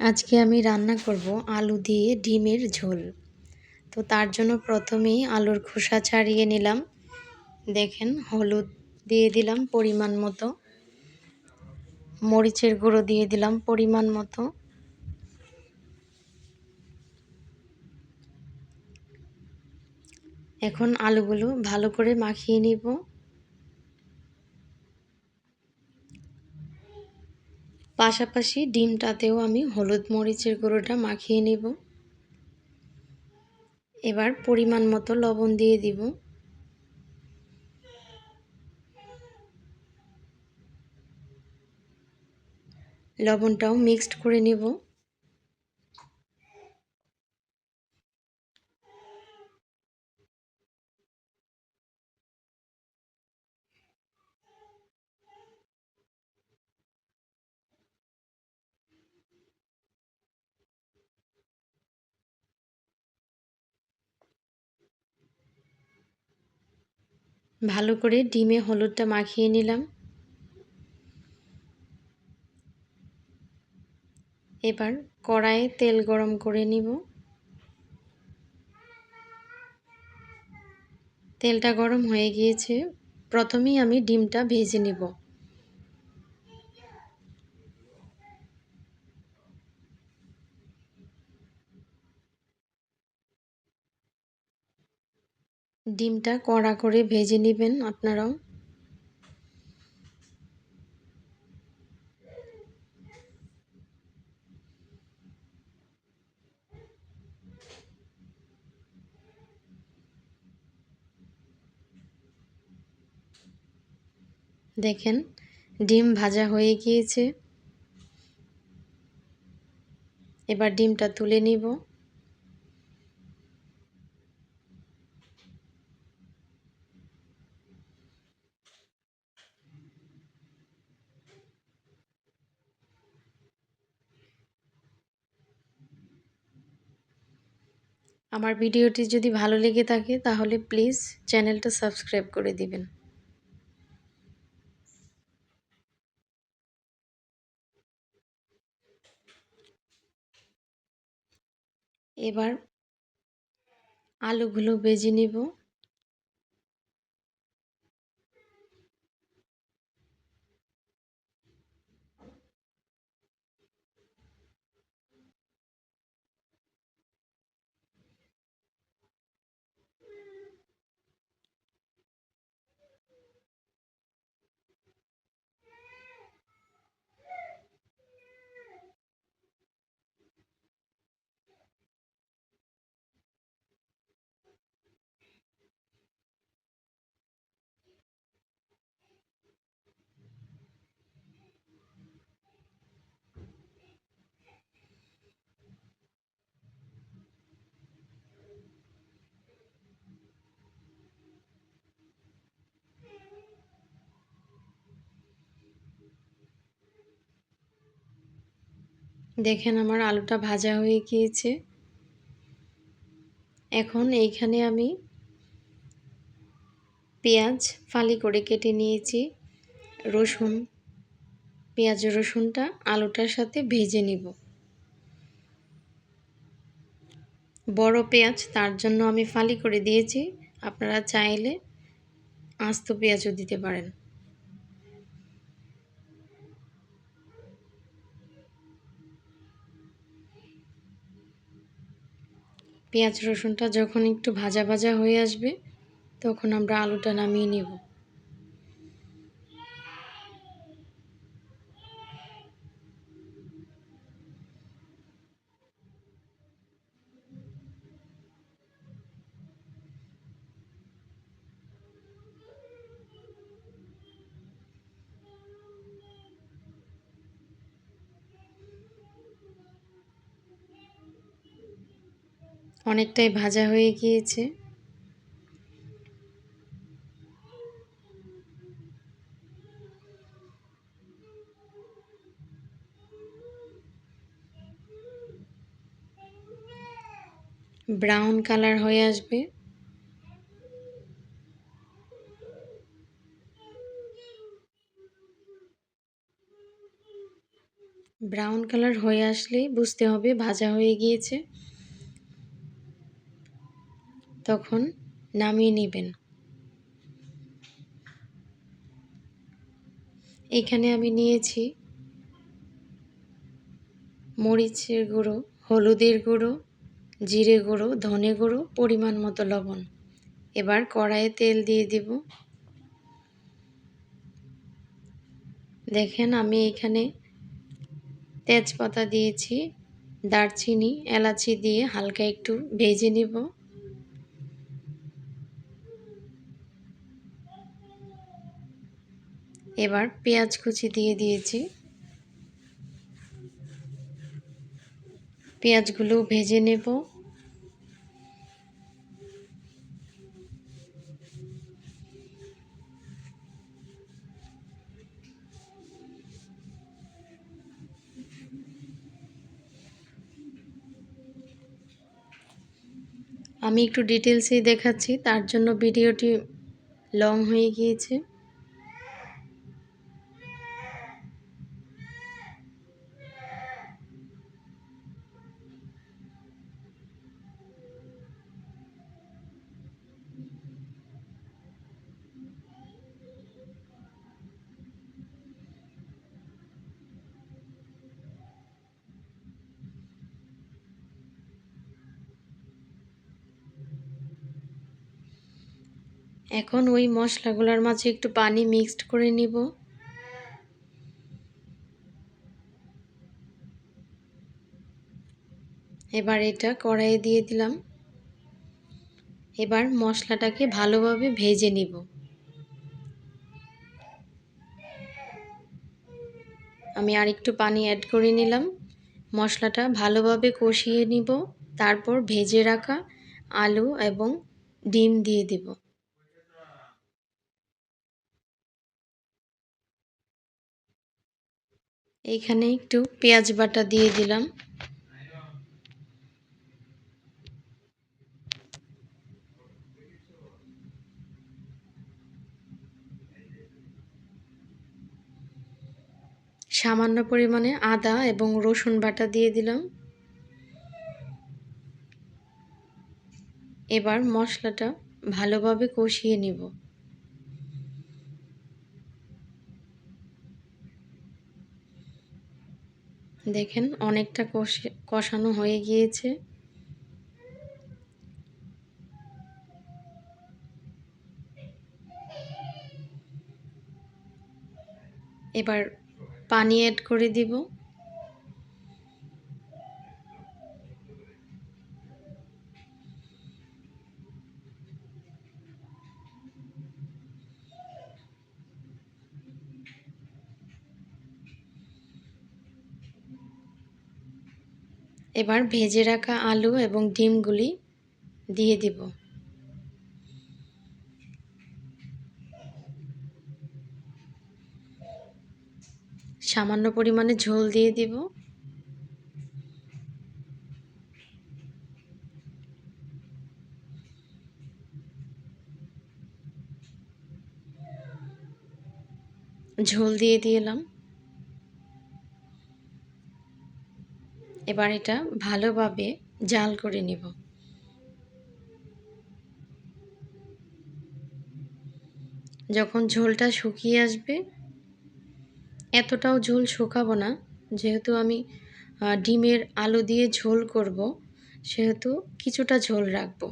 আজকে আমি রান্না করব আলু দিয়ে ডিমের ঝোল। তো তার জন্য প্রথমেই আলুর খোসা ছাড়িয়ে নিলাম। দেখেন, হলুদ দিয়ে দিলাম পরিমাণ মতো। মরিচের গুঁড়ো দিয়ে দিলাম পরিমাণ মতো। এখন আলুগুলো ভালো করে মাখিয়ে নিব। পাশাপাশি ডিমটাতেও আমি হলুদ মরিচের গুঁড়োটা মাখিয়ে নেব। এবার পরিমাণ মতো লবণ দিয়ে দিব। লবণটাও মিক্সড করে নেব। ভালো করে ডিমে হলুদটা মাখিয়ে নিলাম। এবার কড়াইয়ে তেল গরম করে নিব। তেলটা গরম হয়ে গিয়েছে। প্রথমেই আমি ডিমটা ভেজে নিব। ডিমটা কড়া করে ভেজে নেবেন আপনারাও। দেখেন, ডিম ভাজা হয়ে গিয়েছে। এবার ডিমটা তুলে নিব। আমার ভিডিওটি যদি ভালো লেগে থাকে তাহলে প্লিজ চ্যানেলটা সাবস্ক্রাইব করে দিবেন। এবার আলুগুলো বেজে নিব। দেখেন আমার আলুটা ভাজা হয়ে গিয়েছে। এখন এইখানে আমি পেঁয়াজ ফালি করে কেটে নিয়েছি। রসুন, পেঁয়াজ রসুনটা আলুটার সাথে ভেজে নিব। বড় পেঁয়াজ তার জন্য আমি ফালি করে দিয়েছি। আপনারা চাইলে আস্ত পেঁয়াজও দিতে পারেন। পেঁয়াজ রসুনটা যখন একটু ভাজা ভাজা হয়ে আসবে তখন আমরা আলুটা নামিয়ে নেব। অনেকটাই ভাজা হয়ে গিয়েছে। ব্রাউন কালার হয়ে আসবে। ব্রাউন কালার হয়ে আসলেই বুঝতে হবে ভাজা হয়ে গিয়েছে। তখন নামিয়ে নেবেন। এখানে আমি নিয়েছি মরিচের গুঁড়ো, হলুদের গুঁড়ো, জিরে গুঁড়ো, ধনে গুঁড়ো, পরিমাণ মতো লবণ। এবার কড়াইয়ে তেল দিয়ে দিব। দেখেন আমি এখানে তেজপাতা দিয়েছি, দারচিনি, এলাচি দিয়ে হালকা একটু ভেজে নিব। এবার পেঁয়াজ কুচি দিয়ে দিয়েছি। পেঁয়াজগুলো ভেজে নেব। আমি একটু ডিটেলসেই দেখাচ্ছি, তার জন্য ভিডিওটি লং হয়ে গিয়েছে। এখন ওই মশলাগুলোর মাঝে একটু পানি মিক্সড করে নিব। এবার এটা কড়াইয়ে দিয়ে দিলাম। এবার মশলাটাকে ভালোভাবে ভেজে নিব। আমি আর একটু পানি অ্যাড করে নিলাম। মশলাটা ভালোভাবে কষিয়ে নিব। তারপর ভেজে রাখা আলু এবং ডিম দিয়ে দেব। এইখানে একটু পেঁয়াজ বাটা দিয়ে দিলাম। সামান্য পরিমাণে আদা এবং রসুন বাটা দিয়ে দিলাম। এবার মশলাটা ভালোভাবে কষিয়ে নিব। দেখেন অনেকটা কষে কষানো হয়ে গিয়েছে। এবার পানি অ্যাড করে দিব। এবার ভেজে রাখা আলু এবং ডিমগুলি দিয়ে দিব। সামান্য পরিমাণে ঝোল দিয়ে দিব। ঝোল দিয়ে দিলাম। এবার এটা ভালোভাবে জাল করে নিব। যখন ঝোলটা শুকিয়ে আসবে, এতটাও ঝোল শুকাবো না, যেহেতু আমি ডিমের আলু দিয়ে ঝোল করব, সেহেতু কিছুটা ঝোল রাখব।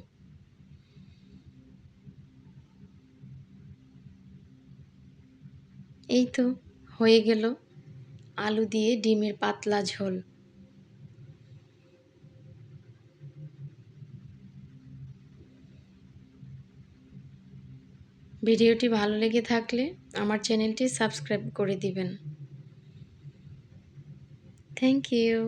এই তো হয়ে গেল আলু দিয়ে ডিমের পাতলা ঝোল। ভিডিওটি ভালো লেগে থাকলে আমার চ্যানেলটি সাবস্ক্রাইব করে দিবেন। Thank you